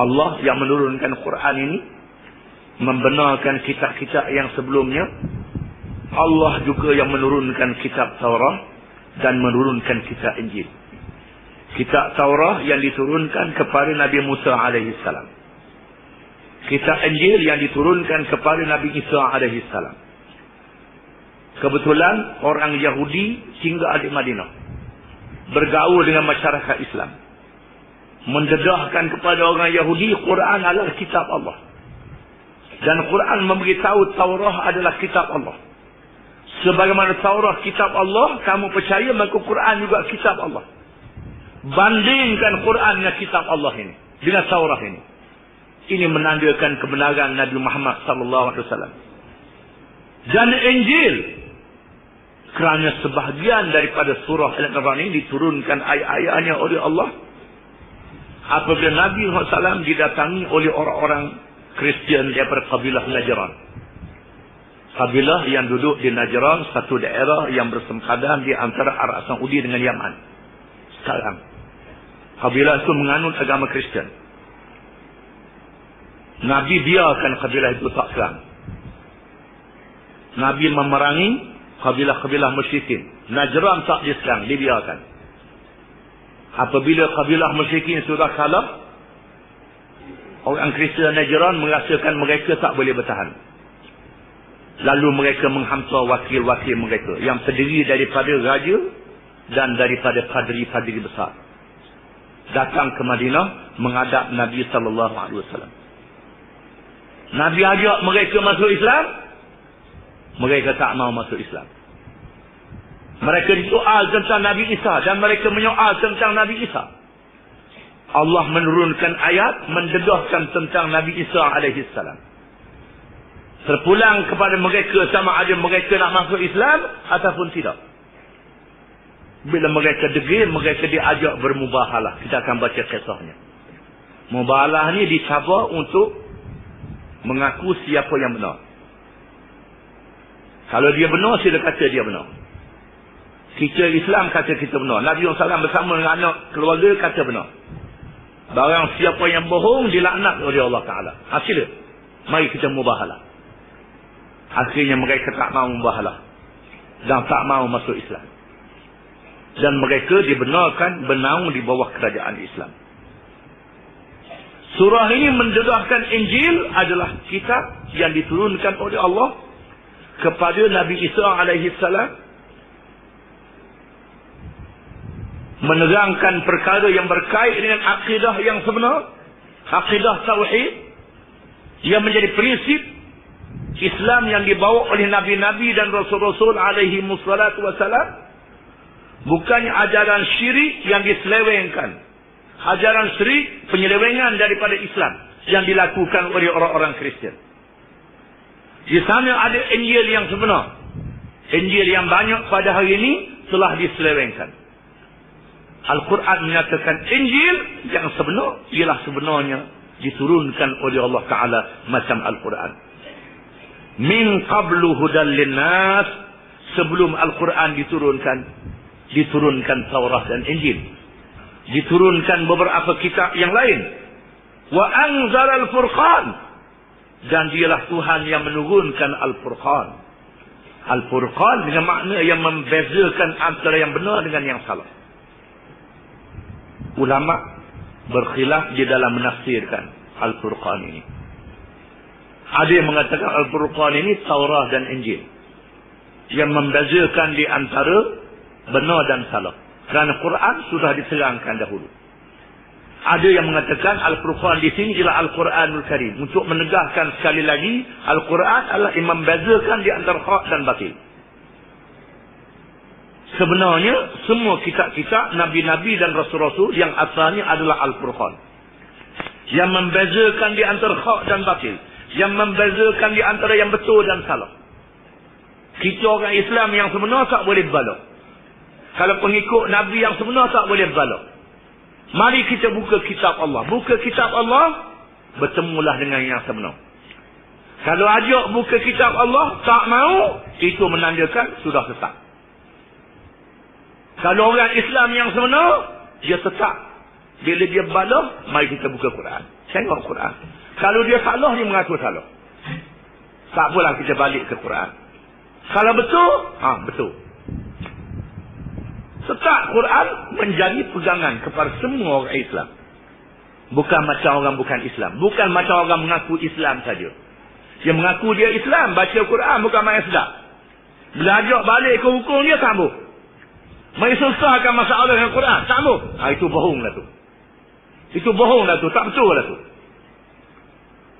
Allah yang menurunkan Quran ini membenarkan kitab-kitab yang sebelumnya Allah juga yang menurunkan kitab Taurah dan menurunkan kitab Injil. Kitab Taurah yang diturunkan kepada Nabi Musa alaihi salam. Kitab Injil yang diturunkan kepada Nabi Isa alaihi salam. Kebetulan orang Yahudi tinggal di Madinah. Bergaul dengan masyarakat Islam mendedahkan kepada orang Yahudi Quran adalah kitab Allah. Dan Quran memberitahu Taurah adalah kitab Allah. Sebagaimana Taurah kitab Allah, kamu percaya maka Quran juga kitab Allah. Bandingkan Quran dengan kitab Allah ini dengan Taurah ini. Ini menandakan kebenaran Nabi Muhammad sallallahu alaihi wasallam. Dan Injil kerana sebahagian daripada surah Al-Quran ini diturunkan ayat-ayatnya oleh Allah apabila Nabi SAW didatangi oleh orang-orang Kristian daripada kabilah Najran. Kabilah yang duduk di Najran, satu daerah yang bersempadan di antara Arab Saudi dengan Yaman. Sekarang. Kabilah itu menganut agama Kristian. Nabi biarkan kabilah itu tak serang. Nabi memerangi kabilah-kabilah musyrikin. Najran tak diserang, dibiarkan. Apabila kabilah musyrikin sudah kalah, orang Kristian Najran merasakan mereka tak boleh bertahan. Lalu mereka menghantar wakil-wakil mereka yang terdiri daripada raja dan daripada padri-padri besar. Datang ke Madinah menghadap Nabi sallallahu alaihi wasallam. Nabi ajak mereka masuk Islam. Mereka tak mau masuk Islam. Mereka disoal tentang Nabi Isa dan mereka menyoal tentang Nabi Isa. Allah menurunkan ayat mendedahkan tentang Nabi Isa alaihi salam. Terpulang kepada mereka sama ada mereka nak masuk Islam ataupun tidak. Bila mereka degil, mereka diajak bermubahalah. Kita akan baca kisahnya. Mubahalah ni dicabar untuk mengaku siapa yang benar. Kalau dia benar, sila kata dia benar. Kita Islam kata kita benar. Nabi SAW bersama dengan anak keluarga kata benar. Barang siapa yang bohong dilaknat oleh Allah Ta'ala. Hasilnya. Mari kita mubahalah. Akhirnya mereka tak mahu mubahalah. Dan tak mahu masuk Islam. Dan mereka dibenarkan benaung di bawah kerajaan Islam. Surah ini mendedahkan Injil adalah kitab yang diturunkan oleh Allah kepada Nabi Isa alaihi salam menerangkan perkara yang berkait dengan akidah yang sebenar akidah tauhid yang menjadi prinsip Islam yang dibawa oleh nabi-nabi dan rasul-rasul alaihi musallatu wasalam bukannya ajaran syirik yang diselewengkan. Ajaran syirik penyelewengan daripada Islam yang dilakukan oleh orang-orang Kristian. Di sana ada Injil yang sebenar. Injil yang banyak pada hari ini telah diselewengkan Al-Quran menyatakan Injil yang sebenar ialah sebenarnya diturunkan oleh Allah Ta'ala macam Al-Quran. Min qablu hudan linnas sebelum Al-Quran diturunkan diturunkan Taurat dan Injil. Diturunkan beberapa kitab yang lain. Wa anzal al-Furqan dan dialah Tuhan yang menurunkan Al-Furqan. Al-Furqan dengan makna yang membezakan antara yang benar dengan yang salah ulama berkhilaf di dalam menafsirkan Al-Furqan ini. Ada yang mengatakan Al-Furqan ini Taurah dan Injil. Yang membezakan di antara benar dan salah. Kerana Quran sudah diterangkan dahulu. Ada yang mengatakan Al-Furqan di sini ialah Al-Quranul Karim. Untuk menegahkan sekali lagi, Al-Quran adalah yang membezakan di antara hak dan batil. Sebenarnya semua kitab-kitab Nabi-Nabi dan Rasul-Rasul yang asalnya adalah Al-Furqan. Yang membezakan di antara hak dan batil. Yang membezakan di antara yang betul dan salah. Kita orang Islam yang sebenar tak boleh berbalok. Kalau pengikut Nabi yang sebenar tak boleh berbalok. Mari kita buka kitab Allah. Buka kitab Allah, bertemulah dengan yang sebenar. Kalau ajak buka kitab Allah, tak mau, itu menandakan sudah sesat. Kalau orang Islam yang sebenar, dia tetap. Bila dia bala, mari kita buka Quran. Tengok Quran. Kalau dia salah, dia mengaku salah. Tak apalah kita balik ke Quran. Kalau betul, ha, betul. Setak Quran menjadi pegangan kepada semua orang Islam. Bukan macam orang bukan Islam. Bukan macam orang mengaku Islam saja. Dia mengaku dia Islam. Baca Quran bukan main sedap. Belajar balik ke hukum dia sambung. Mai susahkan masalah dengan Quran. Sambung. Ha, itu bohong lah tu. Itu bohong lah tu. Tak betul lah tu.